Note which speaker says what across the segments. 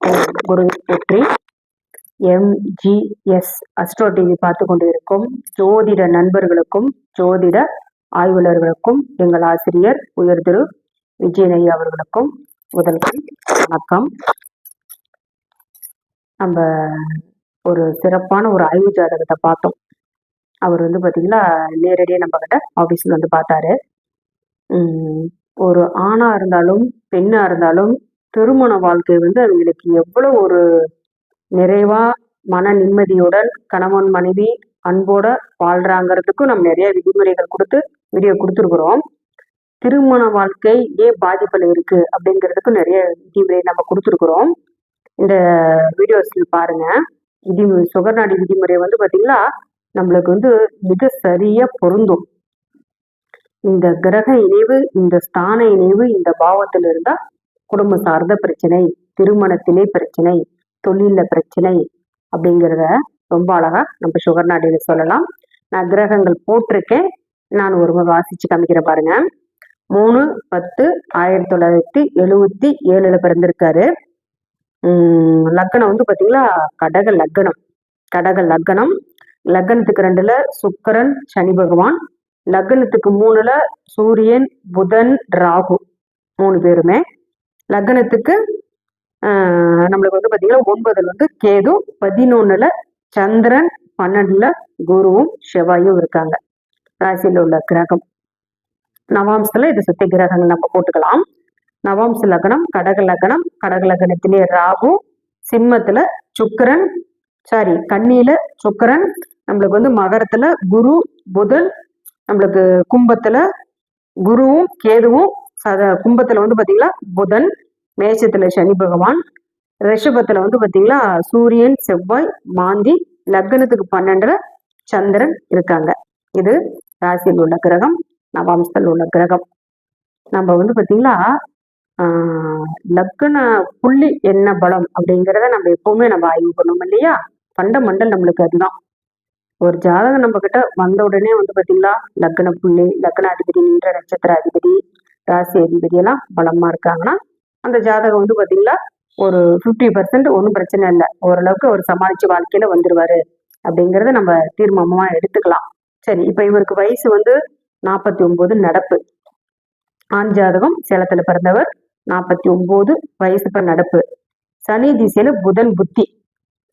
Speaker 1: குரு வெற்றி MGS astro TV பார்த்து கொண்டிருக்கும் ஜோதிட நண்பர்களுக்கும் ஜோதிட ஆய்வாளர்களுக்கும் எங்கள் ஆசிரியர் உயர் திரு விஜயநய் அவர்களுக்கும் முதல்கள் வணக்கம். நம்ம ஒரு சிறப்பான ஒரு ஆய்வு ஜாதகத்தை பார்த்தோம். அவர் வந்து பார்த்தீங்கன்னா நேரடியாக நம்ம கிட்ட ஆஃபீஸில் வந்து பார்த்தாரு. ஒரு ஆணாக இருந்தாலும் பெண்ணாக இருந்தாலும் திருமண வாழ்க்கை வந்து அவங்களுக்கு எவ்வளவு ஒரு நிறைவா மன நிம்மதியுடன் கணவன் மனைவி அன்போட வாழ்றாங்கிறதுக்கும் நம்ம நிறைய விதிமுறைகள் கொடுத்து வீடியோ கொடுத்துருக்குறோம். திருமண வாழ்க்கை ஏன் பாதிப்பில் இருக்கு அப்படிங்கிறதுக்கும் நிறைய விதிமுறை நம்ம கொடுத்துருக்குறோம். இந்த வீடியோஸ்ல பாருங்க. விதி சுகர்நாடி விதிமுறை வந்து பாத்தீங்களா நம்மளுக்கு வந்து மிக சரியா பொருந்தும். இந்த கிரக இணைவு இந்த ஸ்தான இணைவு இந்த பாவத்தில் இருந்தா குடும்பம் சார்ந்த பிரச்சனை திருமணத்திலே பிரச்சனை தொழில பிரச்சனை அப்படிங்கிறத ரொம்ப அழகா நம்ம சுகர் நாடியில சொல்லலாம். நான் கிரகங்கள் போட்டிருக்கேன். நான் ஒரு முறை வாசிச்சு காமிக்கிறேன் பாருங்க. மூணு பத்து ஆயிரத்தி தொள்ளாயிரத்தி எழுவத்தி ஏழுல பிறந்திருக்காரு. உம் லக்னம் வந்து பாத்தீங்களா? கடக லக்னம். கடக லக்னம். லக்னத்துக்கு ரெண்டுல சுக்கரன் சனி பகவான். லக்னத்துக்கு மூணுல சூரியன் புதன் ராகு மூணு பேருமே. லக்னத்துக்கு நம்மளுக்கு வந்து பார்த்தீங்கன்னா ஒன்பதுல வந்து கேது பதினொன்னுல சந்திரன் பன்னெண்டுல குருவும் செவ்வாயும் இருக்காங்க. ராசியில் உள்ள கிரகம். நவாம்சத்துல இது சுத்தி கிரகங்கள் நம்ம போட்டுக்கலாம். நவாம்ச லக்னம் கடக லக்னம் கடக லக்னத்திலே ராகு சிம்மத்துல சுக்கரன் சாரி கண்ணியில சுக்கரன் நம்மளுக்கு வந்து மகரத்துல குரு புதன் நம்மளுக்கு கும்பத்துல குருவும் கேதுவும் சத கும்பத்துல வந்து பாத்தீங்களா புதன் மேஷத்துல சனி பகவான் ரிஷபத்துல வந்து பாத்தீங்களா சூரியன் செவ்வாய் மாந்தி லக்னத்துக்கு பன்னெண்டுல சந்திரன் இருக்காங்க. இது ராசியில் உள்ள கிரகம் நவாம்சத்தில் உள்ள கிரகம். நம்ம வந்து பாத்தீங்களா லக்ன புள்ளி என்ன பலம் அப்படிங்கிறத நம்ம எப்பவுமே நம்ம ஆய்வு பண்ணோம் இல்லையா? ஃபண்டமெண்டல் நம்மளுக்கு அதுதான். ஒரு ஜாதகம் நம்ம கிட்ட வந்த உடனே வந்து பாத்தீங்களா லக்ன புள்ளி லக்னாதிபதி நின்ற நட்சத்திர அதிபதி ராசி அதிபதி எல்லாம் பலமா இருக்காங்கன்னா அந்த ஜாதகம் வந்து பாத்தீங்கன்னா ஒரு ஃபிஃப்டி பர்சன்ட் ஒன்றும் பிரச்சனை இல்லை. ஓரளவுக்கு அவர் சமாளிச்சு வாழ்க்கையில வந்துருவாரு. அப்படிங்கிறத நம்ம தீர்மானமா எடுத்துக்கலாம். சரி இப்ப இவருக்கு வயசு வந்து நாற்பத்தி ஒன்பது நடப்பு. ஆண் ஜாதகம் சேலத்துல பிறந்தவர் நாற்பத்தி ஒன்பது வயசு இப்ப நடப்பு. சனி திசையில புதன் புத்தி.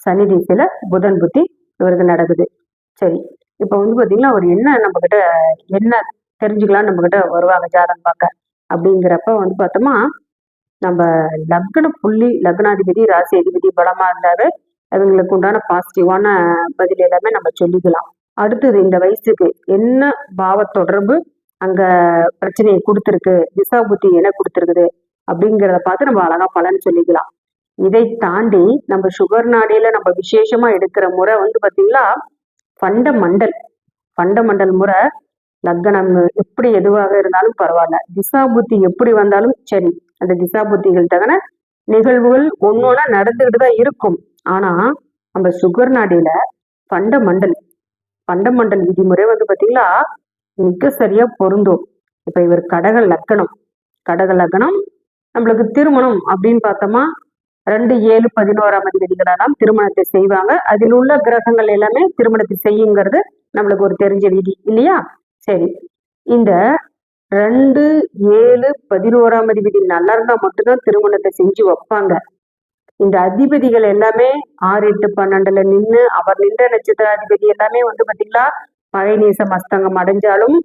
Speaker 1: சனி திசையில புதன் புத்தி இவருக்கு நடக்குது. சரி இப்ப வந்து பாத்தீங்கன்னா அவர் என்ன நம்ம கிட்ட என்ன தெரிஞ்சுக்கலாம் நம்ம கிட்ட வருவாங்க ஜாதகம் பார்க்க? அப்படிங்கிறப்ப வந்து பார்த்தோமா நம்ம லக்ன புள்ளி லக்னாதிபதி ராசி அதிபதி பலமா இருந்தாவே அவங்களுக்கு உண்டான பாசிட்டிவான பதில் எல்லாமே நம்ம சொல்லிக்கலாம். அடுத்தது இந்த வயசுக்கு என்ன பாவ தொடர்பு அங்க பிரச்சனையை கொடுத்துருக்கு திசா புத்தி என்ன கொடுத்துருக்குது அப்படிங்கிறத பார்த்து நம்ம அழகா பலன் சொல்லிக்கலாம். இதை தாண்டி நம்ம சுகர் நாடியில நம்ம விசேஷமா எடுக்கிற முறை வந்து பாத்தீங்களா ஃபண்டமண்டல் மண்டல் ஃபண்ட மண்டல் முறை லக்னம் எப்படி எதுவாக இருந்தாலும் பரவாயில்ல. திசா புத்தி எப்படி வந்தாலும் சரி. அந்த திசா புத்திகள் தகன நிகழ்வுகள் ஒன்னொன்னா நடந்துகிட்டு தான் இருக்கும். ஆனா நம்ம சுகர் நாடியில பண்டமண்டல் பண்டமண்டல் விதிமுறை வந்து பாத்தீங்களா மிக சரியா பொருந்தும். இப்ப இவர் கடக லக்கணம் கடக லக்கணம் நம்மளுக்கு திருமணம் அப்படின்னு பார்த்தோமா ரெண்டு ஏழு பதினோராம் அதிபதிகளெல்லாம் திருமணத்தை செய்வாங்க. அதில் உள்ள கிரகங்கள் எல்லாமே திருமணத்தை செய்யுங்கிறது நம்மளுக்கு ஒரு தெரிஞ்ச விதி இல்லையா? சரி. இந்த ரெண்டு ஏழு பதினோராம் அதிபதி நல்லா இருந்தா மட்டும்தான் திருமணத்தை செஞ்சு வைப்பாங்க. இந்த அதிபதிகள் எல்லாமே ஆறு எட்டு பன்னெண்டுல நின்று அவர் நின்ற நட்சத்திர அதிபதி எல்லாமே வந்து பாத்தீங்களா பழைய மஸ்தங்கம் அடைஞ்சாலும்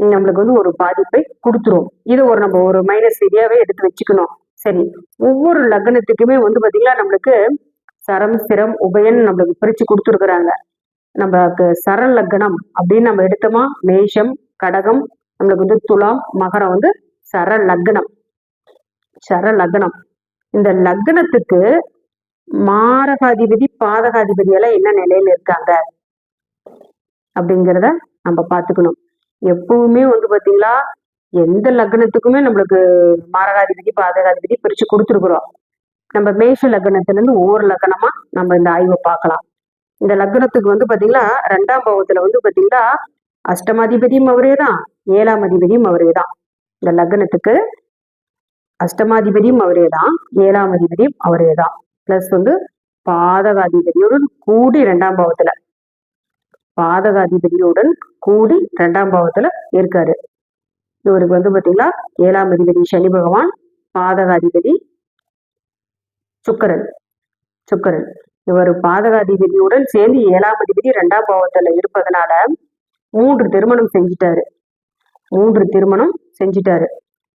Speaker 1: நம்மளுக்கு வந்து ஒரு பாதிப்பை கொடுத்துரும். இது ஒரு நம்ம ஒரு மைனஸ் ஏரியாவே எடுத்து வச்சுக்கணும். சரி. ஒவ்வொரு லக்னத்துக்குமே வந்து பாத்தீங்களா நம்மளுக்கு சரம் சிரம் உபயன் நம்மளுக்கு பிரிச்சு கொடுத்துருக்குறாங்க. நம்மளுக்கு சர லக்னம் அப்படின்னு நம்ம எடுத்தோமா? மேஷம் கடகம் நம்மளுக்கு வந்து துலாம் மகரம் வந்து சர லக்னம். சர லக்னம். இந்த லக்னத்துக்கு மாரகாதிபதி பாதகாதிபதி எல்லாம் என்ன நிலையில இருக்காங்க? அப்படிங்கிறத நம்ம பார்த்துக்கணும். எப்பவுமே வந்து பாத்தீங்களா எந்த லக்னத்துக்குமே நம்மளுக்கு மாரகாதிபதி பாதகாதிபதி பிரிச்சு கொடுத்துருக்குறோம். நம்ம மேஷ லக்னத்துல இருந்து ஒவ்வொரு லக்னமா நம்ம இந்த ஆய்வை பார்க்கலாம். இந்த லக்னத்துக்கு வந்து பாத்தீங்களா ரெண்டாம் பாவத்துல வந்து பாத்தீங்கன்னா அஷ்டமாதிபதியும் அவரே தான் ஏழாம் அதிபதியும் அவரே தான் இந்த லக்னத்துக்கு அஷ்டமாதிபதியும் அவரே தான் ஏழாம் அதிபதியும் அவரே தான் பிளஸ் வந்து பாதகாதிபதியுடன் கூடி ரெண்டாம் பாவத்துல. பாதகாதிபதியுடன் கூடி ரெண்டாம் பாவத்துல இருக்காரு. இவருக்கு வந்து பாத்தீங்கன்னா ஏழாம் அதிபதி சனி பகவான் பாதகாதிபதி சுக்கரன். சுக்கரன். இவர் பாதகாதிபதியுடன் சேர்ந்து ஏழாம் அதிபதி இரண்டாம் பாவத்துல இருப்பதனால மூன்று திருமணம் செஞ்சிட்டாரு. மூன்று திருமணம் செஞ்சிட்டாரு.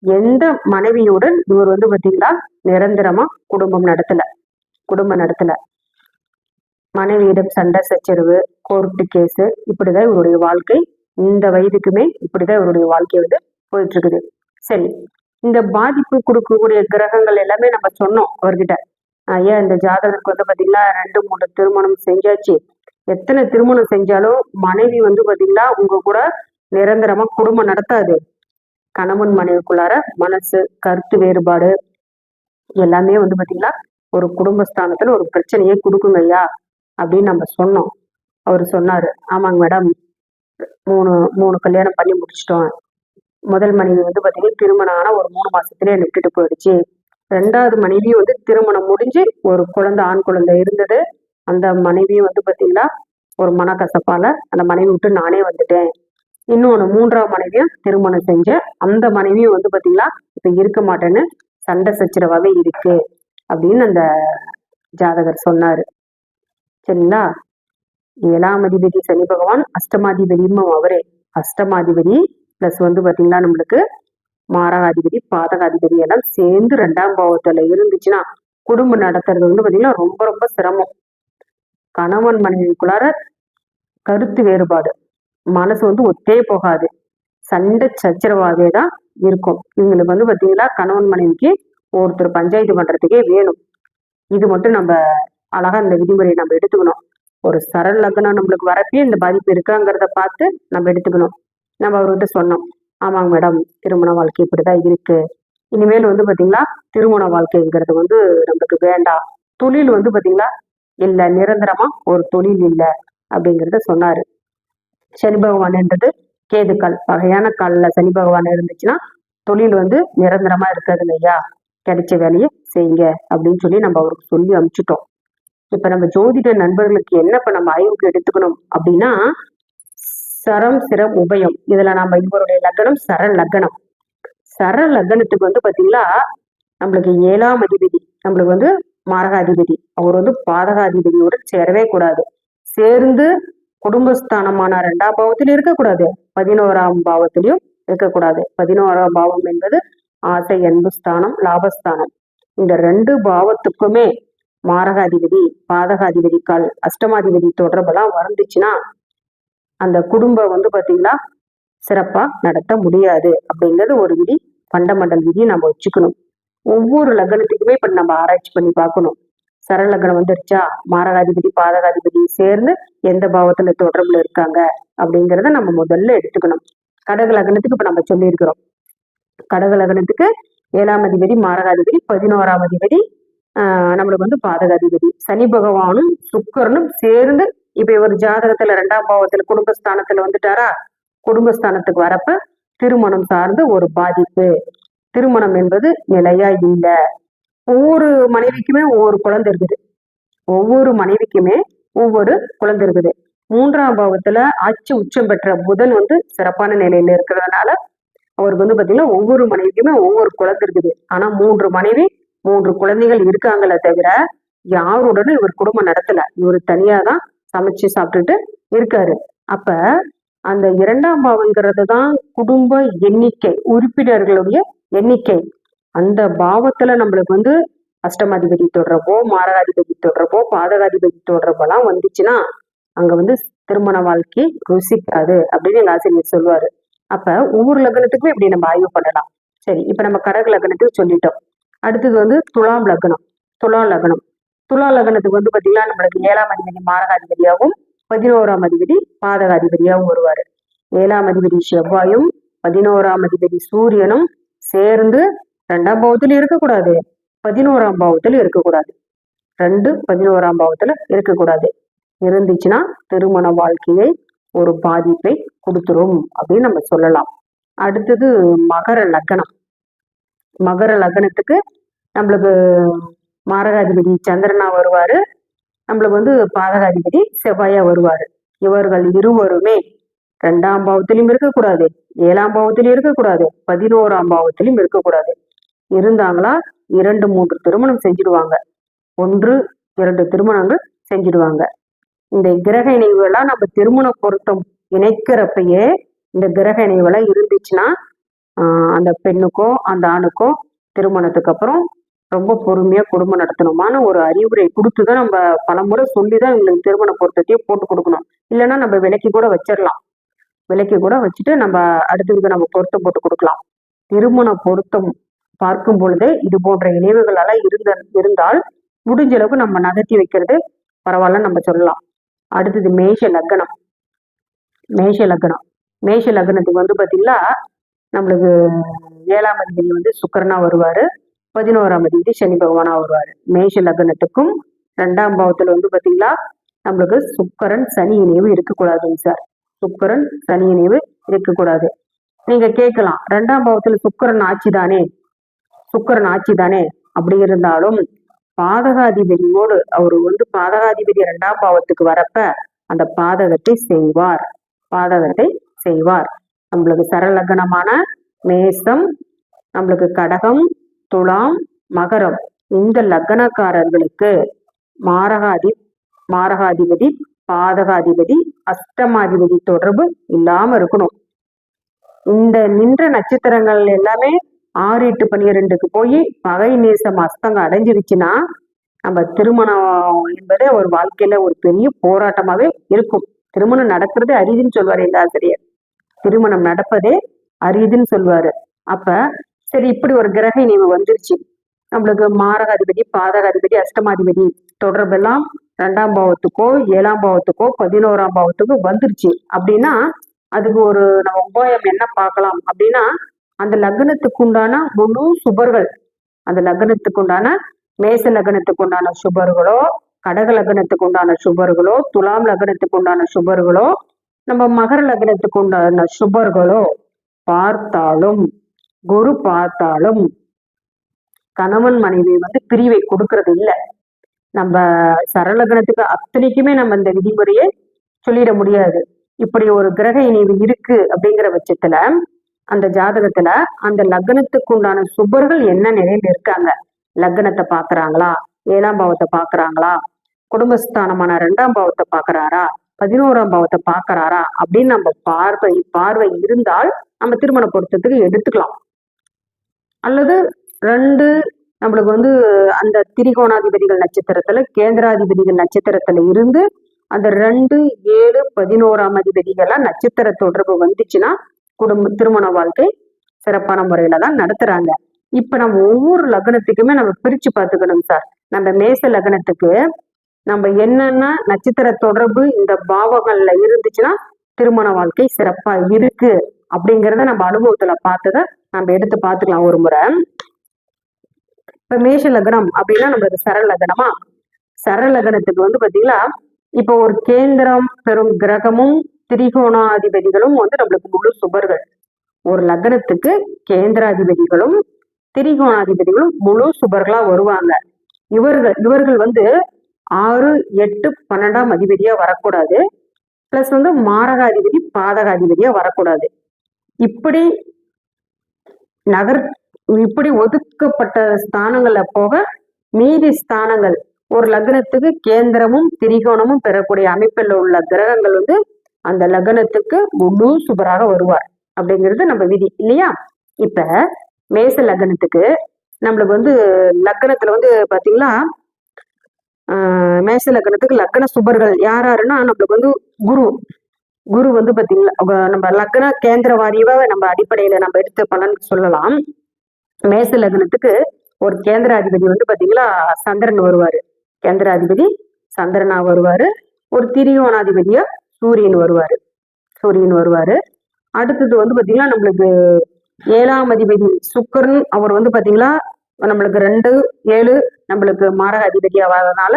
Speaker 1: எந்த மனைவியுடன் இவர் வந்து பாத்தீங்களா நிரந்தரமா குடும்பம் நடத்தல. குடும்பம் நடத்தல. மனைவியிடம் சண்டை சச்சரவு கோர்ட்டு கேஸு இப்படிதான் இவருடைய வாழ்க்கை. இந்த வயதுக்குமே இப்படிதான் இவருடைய வாழ்க்கை வந்து போயிட்டு இருக்குது. சரி இந்த பாதிப்பு கொடுக்கக்கூடிய கிரகங்கள் எல்லாமே நம்ம சொன்னோம் அவர்கிட்ட. ஐயா இந்த ஜாதகத்துக்கு வந்து பார்த்தீங்கன்னா ரெண்டு மூணு திருமணம் செஞ்சாச்சு. எத்தனை திருமணம் செஞ்சாலும் மனைவி வந்து பார்த்தீங்கன்னா உங்க கூட நிரந்தரமா குடும்பம் நடத்தாது. கணவன் மனைவிக்குள்ளார மனசு கருத்து வேறுபாடு எல்லாமே வந்து பார்த்தீங்கன்னா ஒரு குடும்பஸ்தானத்துல ஒரு பிரச்சனையே கொடுக்குங்க ஐயா அப்படின்னு நம்ம சொன்னோம். அவர் சொன்னாரு ஆமாங்க மேடம் மூணு மூணு கல்யாணம் பண்ணி முடிச்சிட்டோம். முதல் மனைவி வந்து பார்த்தீங்கன்னா திருமணம் ஆனால் ஒரு மூணு மாசத்துலேயே விட்டுட்டு போயிடுச்சு. ரெண்டாவது மனைவியும் வந்து திருமணம் முடிஞ்சு ஒரு குழந்தை ஆண் குழந்தை இருந்தது. அந்த மனைவியும் வந்து பார்த்தீங்கன்னா ஒரு மனக்கசப்பால அந்த மனைவி விட்டு நானே வந்துட்டேன். இன்னொன்று மூன்றாம் மனைவியும் திருமணம் செஞ்சேன் அந்த மனைவியும் வந்து பார்த்தீங்கன்னா இப்போ இருக்க மாட்டேன்னு சண்டை சச்சரவாவே இருக்கு அப்படின்னு அந்த ஜாதகர் சொன்னார். சரிங்களா? ஏழாமதிபதி சனி பகவான் அஷ்டமாதிபதியும் அவரே. அஷ்டமாதிபதி ப்ளஸ் வந்து பார்த்தீங்கன்னா நம்மளுக்கு மாரகாதிபதி பாதகாதிபதி எல்லாம் சேர்ந்து ரெண்டாம் பாவத்துல இருந்துச்சுன்னா குடும்பம் நடத்துறது வந்து பாத்தீங்கன்னா ரொம்ப ரொம்ப சிரமம். கணவன் மனைவிக்குள்ளார கருத்து வேறுபாடு. மனசு வந்து ஒத்தே போகாது. சண்டை சச்சரவாகவே தான் இருக்கும். இவங்களுக்கு வந்து பாத்தீங்கன்னா கணவன் மனைவிக்கு ஒருத்தர் பஞ்சாயத்து பண்றதுக்கே வேணும். இது மட்டும் நம்ம அழகா இந்த விதிமுறையை நம்ம எடுத்துக்கணும். ஒரு சரண் லக்னம் நம்மளுக்கு வரப்பே இந்த பாதிப்பு இருக்காங்கிறத பார்த்து நம்ம எடுத்துக்கணும். நம்ம அவர்கிட்ட சொன்னோம். ஆமாங்க மேடம் திருமண வாழ்க்கை இப்படிதான் இருக்கு. இனிமேல் வந்து பாத்தீங்களா திருமண வாழ்க்கைங்கிறது வந்து நம்மளுக்கு வேண்டாம். தொழில் வந்து பாத்தீங்களா இல்ல நிரந்தரமா ஒரு தொழில் இல்லை அப்படிங்கிறத சொன்னாரு. சனி பகவான்ன்றது கேதுக்கால் வகையான காலில் சனி பகவான் இருந்துச்சுன்னா தொழில் வந்து நிரந்தரமா இருக்காது இல்லையா? கிடைச்ச வேலையை செய்யுங்க அப்படின்னு சொல்லி நம்ம அவருக்கு சொல்லி அனுப்பிச்சிட்டோம். இப்ப நம்ம ஜோதிட நண்பர்களுக்கு என்ன இப்ப நம்ம ஆய்வுக்கு எடுத்துக்கணும் அப்படின்னா சரம் சிரம் உபயம். இதுல நம்ம இவருடைய லக்னம் சர லக்னம் சர லக்னத்துக்கு வந்து பாத்தீங்களா நம்மளுக்கு ஏழாம் அதிபதி நம்மளுக்கு வந்து மாரகாதிபதி. அவர் வந்து பாதகாதிபதியோட சேரவே கூடாது. சேர்ந்து குடும்பஸ்தானமான ரெண்டாம் பாவத்திலும் இருக்கக்கூடாது. பதினோராம் பாவத்திலையும் இருக்கக்கூடாது. பதினோராம் பாவம் என்பது ஆசை அன்பு ஸ்தானம் லாபஸ்தானம். இந்த ரெண்டு பாவத்துக்குமே மாரகாதிபதி பாதகாதிபதி கால் அஷ்டமாதிபதி தொடர்பெல்லாம் வந்துச்சுன்னா அந்த குடும்பம் வந்து பார்த்தீங்கன்னா சிறப்பா நடத்த முடியாது. அப்படிங்கிறது ஒரு விதி ஃபண்டமெண்டல் விதியை நம்ம வச்சுக்கணும். ஒவ்வொரு லக்னத்துக்குமே இப்ப நம்ம ஆராய்ச்சி பண்ணி பார்க்கணும். சரலக்னம் வந்துருச்சா? மாரகாதிபதி பாதகாதிபதி சேர்ந்து எந்த பாவத்துல தொடர்புல இருக்காங்க? அப்படிங்கிறத நம்ம முதல்ல எடுத்துக்கணும். கடக லக்னத்துக்கு இப்ப நம்ம சொல்லியிருக்கிறோம். கடக லக்னத்துக்கு ஏழாம் அதிபதி மாரகாதிபதி பதினோராம் அதிபதி ஆஹ் நம்மளுக்கு வந்து பாதகாதிபதி சனி பகவானும் சுக்கரனும் சேர்ந்து இப்ப இவர் ஜாதகத்துல ரெண்டாம் பாவத்துல குடும்பஸ்தானத்துல வந்துட்டாரா? குடும்பஸ்தானத்துக்கு வரப்ப திருமணம் சார்ந்த ஒரு பாதிப்பு. திருமணம் என்பது நிலையா இல்லை. ஒவ்வொரு மனைவிக்குமே ஒவ்வொரு குழந்தை இருக்குது. ஒவ்வொரு மனைவிக்குமே ஒவ்வொரு குழந்தை இருக்குது. மூன்றாம் பாவத்துல அச்சு உச்சம் பெற்ற புதன் வந்து சிறப்பான நிலையில இருக்கிறதுனால அவருக்கு வந்து பாத்தீங்கன்னா ஒவ்வொரு மனைவிக்குமே ஒவ்வொரு குழந்தை இருக்குது. ஆனா மூன்று மனைவி மூன்று குழந்தைகள் இருக்காங்களே தவிர யாருடனும் இவர் குடும்பம் நடத்தல. இவர் தனியா தான் சமைச்சு சாப்பிட்டுட்டு இருக்காரு. அப்ப அந்த இரண்டாம் பாவங்கிறது தான் குடும்ப எண்ணிக்கை உறுப்பினர்களுடைய எண்ணிக்கை. அந்த பாவத்துல நம்மளுக்கு வந்து அஷ்டமாதிபதி தொடர்போ மாரகாதிபதி தொடர்போ பாதகாதிபதி தொடர்பெல்லாம் வந்துச்சுன்னா அங்க வந்து திருமண வாழ்க்கை ருசிக்காது அப்படின்னு எங்க ஆசிரியர் சொல்லுவாரு. அப்ப ஒவ்வொரு லக்னத்துக்கும் இப்படி நம்ம ஆய்வு பண்ணலாம். சரி இப்ப நம்ம கடக லக்னத்துக்கு சொல்லிட்டோம். அடுத்தது வந்து துலாம் லக்னம். துலாம் லக்னம். துலா லக்னத்துக்கு வந்து பாத்தீங்கன்னா நம்மளுக்கு ஏழாம் அதிபதி மாரகாதிபதியாகவும் பதினோராம் அதிபதி பாதகாதிபதியாகவும் வருவாரு. ஏழாம் அதிபதி செவ்வாயும் பதினோராம் அதிபதி சூரியனும் சேர்ந்து ரெண்டாம் பாவத்தில் இருக்கக்கூடாது. பதினோராம் பாவத்தில் இருக்கக்கூடாது. ரெண்டு பதினோராம் பாவத்துல இருக்கக்கூடாது. இருந்துச்சுன்னா திருமண வாழ்க்கையை ஒரு பாதிப்பை கொடுத்துரும் அப்படின்னு நம்ம சொல்லலாம். அடுத்தது மகர லக்னம். மகர லக்னத்துக்கு நம்மளுக்கு மாரகாதிபதி சந்திரனா வருவாரு. நம்மளுக்கு வந்து பாதகாதிபதி செவ்வாயா வருவாரு. இவர்கள் இருவருமே ரெண்டாம் பாவத்திலும் இருக்கக்கூடாது ஏழாம் பாவத்திலும் இருக்கக்கூடாது பதினோராம் பாவத்திலும் இருக்கக்கூடாது. இருந்தாங்களா இரண்டு மூன்று திருமணம் செஞ்சிடுவாங்க. ஒன்று இரண்டு திருமணங்கள் செஞ்சிடுவாங்க. இந்த கிரக இணைவுகள்லாம் நம்ம திருமண பொருத்தம் இணைக்கிறப்பயே இந்த கிரக இணைவுகள்லாம் இருந்துச்சுன்னா அந்த பெண்ணுக்கோ அந்த ஆணுக்கோ திருமணத்துக்கு அப்புறம் ரொம்ப பொறுமையா குடும்பம் நடத்தணுமான ஒரு அறிவுரை கொடுத்துதான் நம்ம பலமுறை சொல்லிதான் இவங்களுக்கு திருமண பொருத்தத்தையும் போட்டு கொடுக்கணும். இல்லைன்னா நம்ம விலைக்கு கூட வச்சிடலாம். விலைக்கு கூட வச்சுட்டு நம்ம அடுத்ததுக்கு நம்ம பொருத்தம் போட்டு கொடுக்கலாம். திருமண பொருத்தம் பார்க்கும் பொழுது இது போன்ற நினைவுகளெல்லாம் இருந்த இருந்தால் முடிஞ்ச அளவுக்கு நம்ம நகர்த்தி வைக்கிறது பரவாயில்ல நம்ம சொல்லலாம். அடுத்தது மேஷ லக்னம். மேஷ லக்னம். மேஷ லக்னத்துக்கு வந்து பார்த்தீங்கன்னா நம்மளுக்கு ஏழாம் அதிபதி வந்து சுக்கரனா வருவாரு. பதினோராம் தேதி சனி பகவானா வருவார். மேஷ லக்னத்துக்கும் ரெண்டாம் பாவத்துல வந்து பாத்தீங்கன்னா நம்மளுக்கு சுக்கரன் சனி இணைவு இருக்கக்கூடாதுங்க சார். சுக்கரன் சனி இணைவு இருக்கக்கூடாது. நீங்க கேட்கலாம் ரெண்டாம் பாவத்துல சுக்கரன் ஆட்சி தானே சுக்கரன் ஆட்சி தானே அப்படி இருந்தாலும் பாதகாதிபதியோடு அவர் வந்து பாதகாதிபதி இரண்டாம் பாவத்துக்கு வரப்ப அந்த பாதகத்தை செய்வார். பாதகத்தை செய்வார். நம்மளுக்கு சரலகனமான மேசம் நம்மளுக்கு கடகம் துலாம் மகரம். இந்த லக்னக்காரர்களுக்கு மாரகாதி மாரகாதிபதி பாதகாதிபதி அஷ்டமாதிபதி தொடர்பு இல்லாம இருக்கணும். இந்த நின்ற நட்சத்திரங்கள் எல்லாமே ஆறு எட்டு பன்னிரெண்டுக்கு போய் பகை நேசம் அஸ்தங்க அடைஞ்சிருச்சுன்னா நம்ம திருமணம் என்பதே ஒரு வாழ்க்கையில ஒரு பெரிய போராட்டமாவே இருக்கும். திருமணம் நடக்கிறதே அரிதுன்னு சொல்வாரு இந்த ஆசிரியர். திருமணம் நடப்பதே அரிதுன்னு சொல்வாரு. அப்ப சரி இப்படி ஒரு கிரக இணைவு வந்துருச்சு. நம்மளுக்கு மாரகாதிபதி பாதகாதிபதி அஷ்டமாதிபதி தொடர்பெல்லாம் ரெண்டாம் பாவத்துக்கோ ஏழாம் பாவத்துக்கோ பதினோராம் பாவத்துக்கோ வந்துருச்சு. அப்படின்னா அதுக்கு ஒரு நம்ம உபாயம் என்ன பார்க்கலாம் அப்படின்னா அந்த லக்னத்துக்கு உண்டான முழு சுபர்கள் அந்த லக்னத்துக்கு உண்டான மேச லக்னத்துக்கு உண்டான சுபர்களோ கடக லக்னத்துக்கு உண்டான சுபர்களோ துலாம் லக்னத்துக்கு உண்டான சுபர்களோ நம்ம மகர லக்னத்துக்கு உண்டான சுபர்களோ பார்த்தாலும் குரு பார்த்தாலும் கணவன் மனைவி வந்து பிரிவை கொடுக்கறது இல்ல. நம்ம சரலகணத்துக்கு அத்தனைக்குமே நம்ம இந்த விதிமுறையை சொல்லிட முடியாது. இப்படி ஒரு கிரக இணைவு இருக்கு அப்படிங்கிற பட்சத்துல அந்த ஜாதகத்துல அந்த லக்னத்துக்கு உண்டான சுபர்கள் என்ன நிலையில இருக்காங்க? லக்னத்தை பாக்குறாங்களா ஏழாம் பாவத்தை பாக்குறாங்களா குடும்பஸ்தானமான ரெண்டாம் பாவத்தை பாக்குறாரா பதினோராம் பாவத்தை பாக்குறாரா அப்படின்னு நம்ம பார்வை பார்வை இருந்தால் நம்ம திருமண பொருத்தத்துக்கு எடுத்துக்கலாம். அல்லது ரெண்டு நம்மளுக்கு வந்து அந்த திரிகோணாதிபதிகள் நட்சத்திரத்துல கேந்திராதிபதிகள் நட்சத்திரத்துல இருந்து அந்த ரெண்டு ஏழு பதினோராம் அதிபதிகளா நட்சத்திர தொடர்பு வந்துச்சுன்னா குடும்ப திருமண வாழ்க்கை சிறப்பான முறையில தான் நடத்துறாங்க. இப்ப நம்ம ஒவ்வொரு லக்னத்துக்குமே நம்ம பிரிச்சு பார்த்துக்கணும் சார் நம்ம மேச லக்னத்துக்கு நம்ம என்னென்ன நட்சத்திர தொடர்பு இந்த பாவங்கள்ல இருந்துச்சுன்னா திருமண வாழ்க்கை சிறப்பா இருக்கு. அப்படிங்கிறத நம்ம அனுபவத்துல பார்த்தத நம்ம எடுத்து பார்த்துக்கலாம் ஒரு முறை. இப்ப மேஷ லக்னம் அப்படின்னா நம்மளுக்கு சர லக்னமா? சர லக்னத்துக்கு வந்து பாத்தீங்களா இப்போ ஒரு கேந்திரம் பெரும் கிரகமும் திரிகோணாதிபதிகளும் வந்து நம்மளுக்கு முழு சுபர்கள். ஒரு லக்னத்துக்கு கேந்திராதிபதிகளும் திரிகோணாதிபதிகளும் முழு சுபர்களா வருவாங்க. இவர்கள் இவர்கள் வந்து ஆறு எட்டு பன்னெண்டாம் அதிபதியா வரக்கூடாது. பிளஸ் வந்து மாரகாதிபதி பாதகாதிபதியா வரக்கூடாது. இப்படி நகர் இப்படி ஒதுக்கப்பட்ட ஸ்தானங்கள்ல போக மீதி ஸ்தானங்கள் ஒரு லக்னத்துக்கு கேந்திரமும் திரிகோணமும் பெறக்கூடிய அமைப்பில் உள்ள கிரகங்கள் வந்து அந்த லக்னத்துக்கு முழு சுபராக வருவார் அப்படிங்கிறது நம்ம விதி இல்லையா? இப்ப மேச லக்னத்துக்கு நம்மளுக்கு வந்து லக்னத்துல வந்து பாத்தீங்கன்னா ஆஹ் மேச லக்னத்துக்கு லக்ன சுபர்கள் யார் யாருன்னா நம்மளுக்கு வந்து குரு குரு வந்து பார்த்தீங்கன்னா நம்ம லக்ன கேந்திர வாரியாவே நம்ம அடிப்படையில நம்ம எடுத்து பலன் சொல்லலாம். மேச லக்னத்துக்கு ஒரு கேந்திராதிபதி வந்து பாத்தீங்களா சந்திரன் வருவாரு. கேந்திராதிபதி சந்திரனா வருவாரு. ஒரு திரியோணாதிபதியா சூரியன் வருவாரு. சூரியன் வருவாரு. அடுத்தது வந்து பார்த்தீங்கன்னா நம்மளுக்கு ஏழாம் அதிபதி சுக்கரன் அவர் வந்து பார்த்தீங்கன்னா நம்மளுக்கு ரெண்டு ஏழு நம்மளுக்கு மாரக அதிபதியா வரதுனால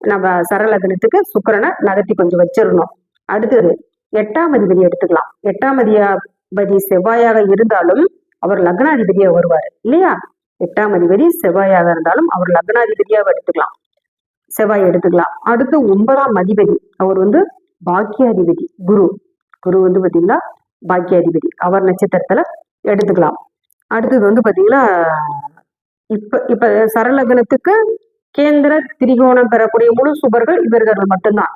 Speaker 1: நம்ம சரலக்னத்துக்கு சுக்கரனை நகர்த்தி கொஞ்சம் வச்சிடணும். அடுத்தது எட்டாம் அதிபதி எடுத்துக்கலாம். எட்டாம் அதிபதி செவ்வாயாக இருந்தாலும் அவர் லக்னாதிபதியா வருவார். இல்லையா? எட்டாம் அதிபதி செவ்வாயாக இருந்தாலும் அவர் லக்னாதிபதியாக எடுத்துக்கலாம். செவ்வாய் எடுத்துக்கலாம். அடுத்து ஒன்பதாம் அதிபதி. அவர் வந்து பாக்கியாதிபதி குரு. குரு வந்து பாத்தீங்கன்னா பாக்கியாதிபதி. அவர் நட்சத்திரத்துல எடுத்துக்கலாம். அடுத்தது வந்து பாத்தீங்கன்னா இப்ப இப்ப சரலக்னத்துக்கு கேந்திர திரிகோணம் பெறக்கூடிய முழு சுபர்கள் இவர்கள் மட்டும்தான்.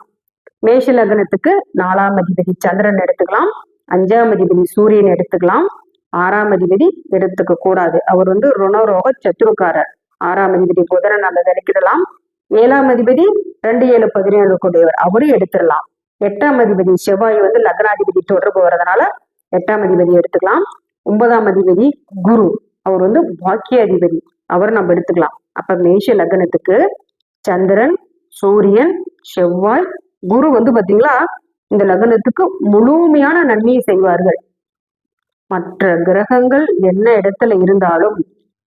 Speaker 1: மேஷ லக்னத்துக்கு நாலாம் அதிபதி சந்திரன் எடுத்துக்கலாம். அஞ்சாம் அதிபதி சூரியன் எடுத்துக்கலாம். ஆறாம் அதிபதி எடுத்துக்க கூடாது. அவர் வந்து ருணரோக சத்துருக்காரர். ஆறாம் அதிபதி புதரன் அல்லது நினைக்கிடலாம் ஏழாம் அதிபதி ரெண்டு ஏழு பதினேழு கூடியவர் அவரும் எடுத்துடலாம். எட்டாம் அதிபதி செவ்வாய் வந்து லக்னாதிபதி தொடர்பு வர்றதுனால எட்டாம் அதிபதி எடுத்துக்கலாம். ஒன்பதாம் அதிபதி குரு. அவர் வந்து பாக்கிய அதிபதி அவர் நம்ம எடுத்துக்கலாம். அப்ப மேஷ லக்னத்துக்கு சந்திரன் சூரியன் செவ்வாய் குரு வந்து பாத்தீங்களா இந்த லக்னத்துக்கு முழுமையான நன்மையை செய்வார்கள். மற்ற கிரகங்கள் என்ன இடத்துல இருந்தாலும்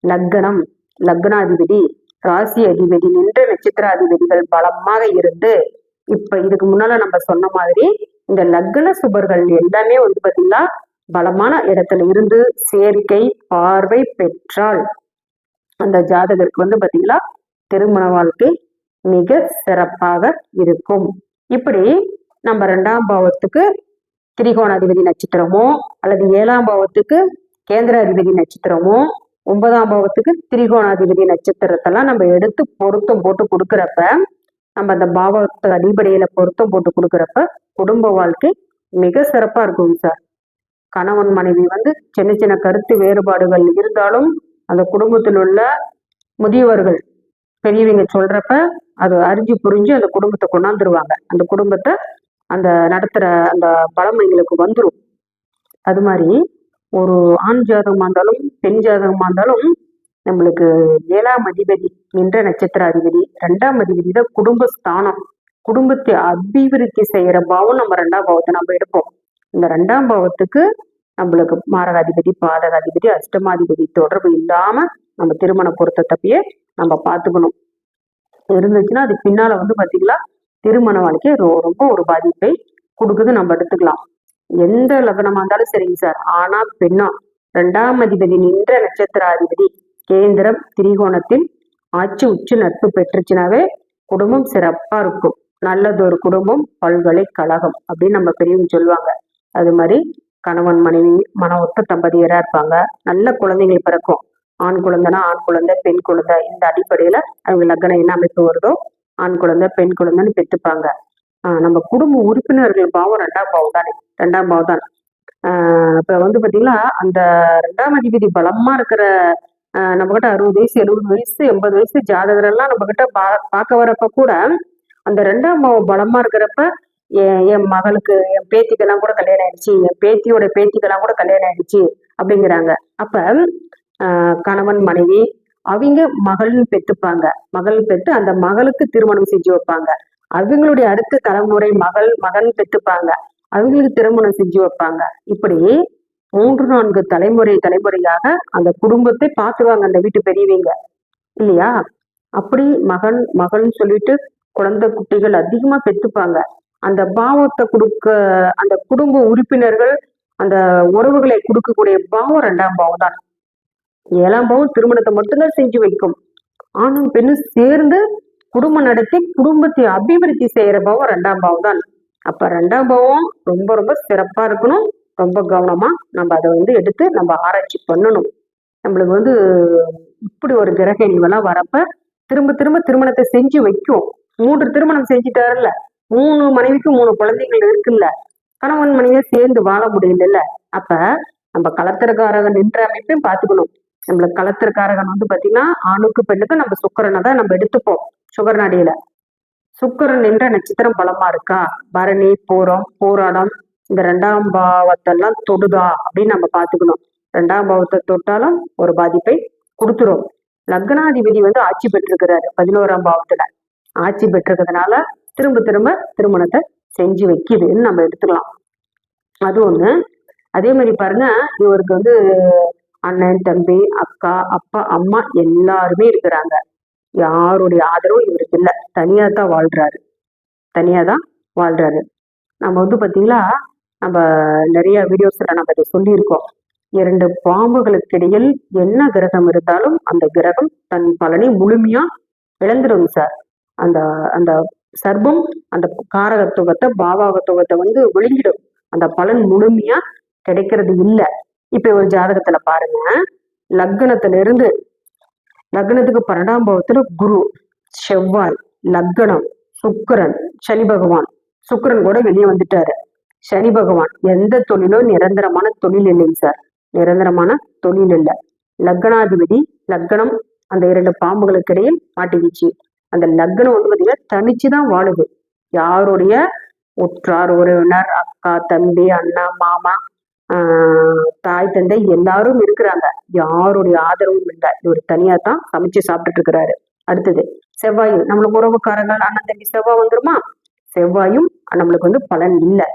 Speaker 1: லக்னம் லக்னாதிபதி ராசி அதிபதி நின்ற நட்சத்திராதிபதிகள் பலமாக இருந்து இப்ப இதுக்கு முன்னால நம்ம சொன்ன மாதிரி இந்த லக்ன சுபர்கள் எல்லாமே வந்து பாத்தீங்கன்னா பலமான இடத்துல இருந்து சேர்க்கை பார்வை பெற்றால் அந்த ஜாதகருக்கு வந்து பாத்தீங்களா திருமண வாழ்க்கை மிக சிறப்பாக இருக்கும். இப்படி நம்ம ரெண்டாம் பாவத்துக்கு திரிகோணாதிபதி நட்சத்திரமோ அல்லது ஏழாம் பாவத்துக்கு கேந்திராதிபதி நட்சத்திரமோ ஒன்பதாம் பாவத்துக்கு திரிகோணாதிபதி நட்சத்திரத்தெல்லாம் நம்ம எடுத்து பொருத்தம் போட்டு கொடுக்குறப்ப நம்ம அந்த பாவத்து அடிப்படையில பொருத்தம் போட்டு கொடுக்குறப்ப குடும்ப வாழ்க்கை மிக சிறப்பா இருக்கும் சார் கணவன் மனைவி வந்து சின்ன சின்ன கருத்து வேறுபாடுகள் இருந்தாலும் அந்த குடும்பத்தில் உள்ள முதியவர்கள் பெரியவங்க சொல்றப்ப அது அறிஞ்சு புரிஞ்சு அந்த குடும்பத்தை கொண்டாந்துருவாங்க. அந்த குடும்பத்தை அந்த நடத்துகிற அந்த பலம் எங்களுக்கு வந்துடும் அது மாதிரி ஒரு ஆண் ஜாதகமா இருந்தாலும் பெண் ஜாதகமா இருந்தாலும் நம்மளுக்கு ஏழாம் அதிபதி நின்ற நட்சத்திர அதிபதி ரெண்டாம் அதிபதி தான் குடும்ப ஸ்தானம் குடும்பத்தை அபிவிருத்தி செய்யற பாவம் நம்ம ரெண்டாம் பாவத்தை நம்ம எடுப்போம். இந்த ரெண்டாம் பாவத்துக்கு நம்மளுக்கு மாரகாதிபதி பாதகாதிபதி அஷ்டமாதிபதி தொடர்பு இல்லாம நம்ம திருமண பொருத்தத்தப்பயே நம்ம பார்த்துக்கணும். இருந்துச்சுன்னா அது பின்னால வந்து பாத்தீங்களா திருமண வாழ்க்கை ரொம்ப ஒரு பாதிப்பை கொடுக்குது. நம்ம எடுத்துக்கலாம். எந்த லக்னமாக இருந்தாலும் சரிங்க சார். ஆனா பெண்ணா ரெண்டாம் அதிபதி நின்ற நட்சத்திராதிபதி கேந்திரம் திரிகோணத்தில் ஆட்சி உச்சு நட்பு பெற்றுச்சுனாவே குடும்பம் சிறப்பா இருக்கும். நல்லதொரு குடும்பம் பல்கலைக்கழகம் அப்படின்னு நம்ம பெரியவங்க சொல்லுவாங்க. அது மாதிரி கணவன் மனைவி மன ஒத்த தம்பதியராக இருப்பாங்க. நல்ல குழந்தைகள் பிறக்கும். ஆண் குழந்தைனா ஆண் குழந்தை பெண் குழந்தை. இந்த அடிப்படையில அவங்க லக்னம் என்ன அமைப்பு வருதோ ஆண் குழந்தை பெண் குழந்தைன்னு பெற்றுப்பாங்க. ஆஹ் நம்ம குடும்ப உறுப்பினர்கள் பாவம் ரெண்டாம் பாவம் தானே? ரெண்டாம் பாவம் தான்? ஆஹ் இப்ப வந்து பாத்தீங்கன்னா அந்த ரெண்டாம் அதிபதி பலமா இருக்கிற ஆஹ் நம்ம கிட்ட அறுபது வயசு எழுபது வயசு எண்பது வயசு ஜாதகரெல்லாம் நம்ம கிட்ட பா பார்க்க வரப்ப கூட அந்த ரெண்டாம் பாவம் பலமா இருக்கிறப்ப என் என் மகளுக்கு என் பேத்திக்கெல்லாம் கூட கல்யாணம் ஆயிடுச்சு என் பேத்தியோட பேத்திக்கெல்லாம் கூட கல்யாணம் ஆயிடுச்சு அப்படிங்கிறாங்க. அப்ப கணவன் மனைவி அவங்க மகள்னு பெற்றுப்பாங்க. மகள் பெற்று அந்த மகளுக்கு திருமணம் செஞ்சு வைப்பாங்க. அவங்களுடைய அடுத்த தலைமுறை மகள் மகன் பெற்றுப்பாங்க. அவங்களுக்கு திருமணம் செஞ்சு வைப்பாங்க. இப்படி மூன்று நான்கு தலைமுறை தலைமுறையாக அந்த குடும்பத்தை பார்த்துருவாங்க அந்த வீட்டு பெரியவங்க. இல்லையா? அப்படி மகன் மகள்னு சொல்லிட்டு குழந்தை குட்டிகள் அதிகமா பெற்றுப்பாங்க. அந்த பாவத்தை கொடுக்க அந்த குடும்ப உறுப்பினர்கள் அந்த உறவுகளை கொடுக்கக்கூடிய பாவம் ரெண்டாம் பாவம் தான் ஏழாம் பாவம் திருமணத்தை மட்டும்தான் செஞ்சு வைக்கும். ஆணும் பெண்ணும் சேர்ந்து குடும்பம் நடத்தி குடும்பத்தை அபிவிருத்தி செய்யற பாவம் ரெண்டாம் பாவம் தான். அப்ப ரெண்டாம் பாவம் ரொம்ப ரொம்ப சிறப்பா இருக்கணும். ரொம்ப கவனமா நம்ம அதை வந்து எடுத்து நம்ம ஆராய்ச்சி பண்ணணும். நம்மளுக்கு வந்து இப்படி ஒரு கிரக இனிவெல்லாம் வரப்ப திரும்ப திரும்ப திருமணத்தை செஞ்சு வைக்கும். மூன்று திருமணம் செஞ்சுட்டாருல்ல. மூணு மனைவிக்கு மூணு குழந்தைகள் இருக்குல்ல. கணவன் மனைவியா சேர்ந்து வாழ முடியல அப்ப நம்ம கலத்திரக்காரகன் நின்ற அமைப்பையும் பார்த்துக்கணும். நம்மளுக்கு கலத்திரக்காரகன் வந்து பாத்தீங்கன்னா ஆணுக்கு பெண்ணுக்கு நம்ம சுக்கரனை தான் நம்ம எடுத்துப்போம் சுகர் நாடியில சுக்கரன் என்ற நட்சத்திரம் பலமா இருக்கா? பரணி பூரம் பூராடம் இந்த ரெண்டாம் பாவத்தெல்லாம் தொடுதா அப்படின்னு நம்ம பார்த்துக்கணும். ரெண்டாம் பாவத்தை தொட்டாலும் ஒரு பாதிப்பை கொடுத்துரும். லக்னாதிபதி வந்து ஆட்சி பெற்றிருக்கிறாரு பதினோராம் பாவத்துல. ஆட்சி பெற்றிருக்கிறதுனால திரும்ப திரும்ப திருமணத்தை செஞ்சு வைக்குதுன்னு நம்ம எடுத்துக்கலாம். அது ஒண்ணு. அதே மாதிரி பாருங்க இவருக்கு வந்து அண்ணன் தம்பி அக்கா அப்பா அம்மா எல்லாருமே இருக்கிறாங்க. யாருடைய ஆதரவும் இவருக்கு இல்லை. தனியா தான் வாழ்றாரு. தனியா தான் வாழ்றாரு. நம்ம வந்து பார்த்தீங்களா நம்ம நிறைய வீடியோஸில் நம்ம இதை சொல்லியிருக்கோம். இரண்டு பாம்புகளுக்கு இடையில் என்ன கிரகம் இருந்தாலும் அந்த கிரகம் தன் பலனை முழுமையா இழந்துடும் சார். அந்த அந்த சர்பம் அந்த காரகத்துவத்தை பாவாகத்துவத்தை வந்து விழுங்கிடும் அந்த பலன் முழுமையா கிடைக்கிறது இல்லை. இப்ப ஒரு ஜாதகத்துல பாருங்க. லக்னத்துல இருந்து லக்னத்துக்கு பன்னெண்டாம் பாவத்துல குரு செவ்வாய் லக்னம் சுக்கிரன் சனி பகவான். சுக்கரன் கூட வெளியே வந்துட்டாரு. சனி பகவான் எந்த தொழிலும் நிரந்தரமான தொழில் இல்லைங்க சார். நிரந்தரமான தொழில் இல்லை. லக்னாதிபதி லக்னம் அந்த இரண்டு பாம்புகளுக்கு இடையில் மாட்டிக்கிச்சு. அந்த லக்னம் வந்து பார்த்தீங்கன்னா தனிச்சுதான் வாழுது. யாருடைய உற்றார் உறவினர் அக்கா தம்பி அண்ணா மாமா தாய் தந்தை எல்லாரும் இருக்கிறாங்க. யாருடைய ஆதரவும் இல்லை. இவர் தனியா தான் சமைச்சு சாப்பிட்டுட்டு இருக்கிறாரு. அடுத்தது செவ்வாய் நம்மளுக்கு உறவுக்காரங்கள் அண்ணன் தம்பி செவ்வாய் வந்துருமா? செவ்வாயும் நம்மளுக்கு வந்து பலன் இல்லை.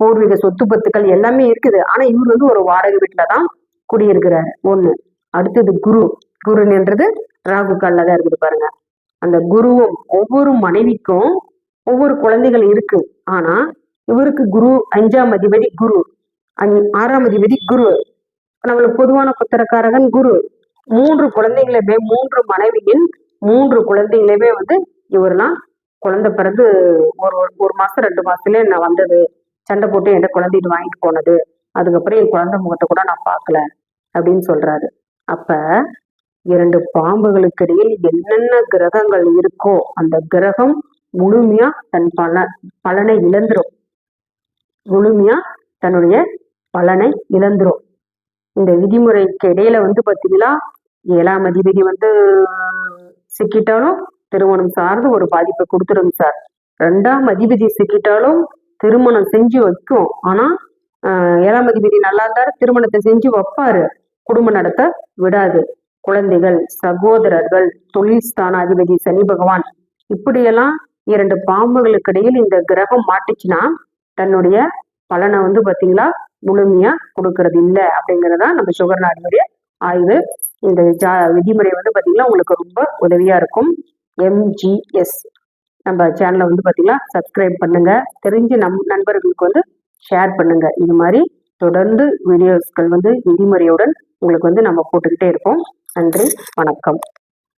Speaker 1: பூர்வீக சொத்து பத்துக்கள் எல்லாமே இருக்குது. ஆனா இவர் வந்து ஒரு வாடகை வீட்டுல தான் குடியிருக்கிறாரு. ஒண்ணு. அடுத்தது குரு. குருன்றது ராகு கால்ல தான் இருக்குது பாருங்க. அந்த குருவும் ஒவ்வொரு மனைவிக்கும் ஒவ்வொரு குழந்தைகள் இருக்கு. ஆனா இவருக்கு குரு அஞ்சாம் அதிபதி குரு. ஆறாம் அதிபதி குரு. நம்மளுக்கு பொதுவான புத்திரக்காரகன் குரு. மூன்று குழந்தைங்களுமே மூன்று மனைவியின் மூன்று குழந்தைங்களுமே வந்து இவரெல்லாம் குழந்தை பிறந்து ஒரு ஒரு- ஒரு மாசம் ரெண்டு மாசத்துல நான் வந்தது. சண்டை போட்டு என்கிட்ட குழந்தைட்டு வாங்கிட்டு போனது. அதுக்கப்புறம் என் குழந்தை முகத்தை கூட நான் பார்க்கல அப்படின்னு சொல்றாரு. அப்ப இரண்டு பாம்புகளுக்கு இடையில் என்னென்ன கிரகங்கள் இருக்கோ அந்த கிரகம் முழுமையா தன் பல பலனை இழந்துரும். முழுமையா தன்னுடைய பலனை இழந்துரும். இந்த விதிமுறைக்கு இடையில வந்து பார்த்தீங்கன்னா ஏழாம் அதிபதி வந்து சிக்கிட்டாலும் திருமணம் சார்ந்து ஒரு பாதிப்பை கொடுத்துரும் சார். ரெண்டாம் அதிபதி சிக்கிட்டாலும் திருமணம் செஞ்சு வைக்கும். ஆனா ஆஹ் ஏழாம் அதிபதி நல்லா இருந்தாரு திருமணத்தை செஞ்சு வைப்பாரு. குடும்பம் நடத்த விடாது. குழந்தைகள் சகோதரர்கள் தொழில் ஸ்தான அதிபதி சனி பகவான் இப்படியெல்லாம் இரண்டு பாம்புகளுக்கு இடையில் இந்த கிரகம் மாட்டுச்சுன்னா தன்னுடைய பலனை வந்து பாத்தீங்களா முழுமையா கொடுக்கறது இல்லை அப்படிங்கறதா நம்ம சுகர் நாடினுடைய ஆய்வு. இந்த ஜா விதிமுறை வந்து பாத்தீங்கன்னா உங்களுக்கு ரொம்ப உதவியா இருக்கும். எம்ஜிஎஸ் நம்ம சேனலை வந்து பாத்தீங்கன்னா சப்ஸ்கிரைப் பண்ணுங்க. தெரிஞ்ச நம் நண்பர்களுக்கு வந்து ஷேர் பண்ணுங்க. இது மாதிரி தொடர்ந்து வீடியோஸ்கள் வந்து விதிமுறையுடன் உங்களுக்கு வந்து நம்ம போட்டுக்கிட்டே இருப்போம். நன்றி வணக்கம்.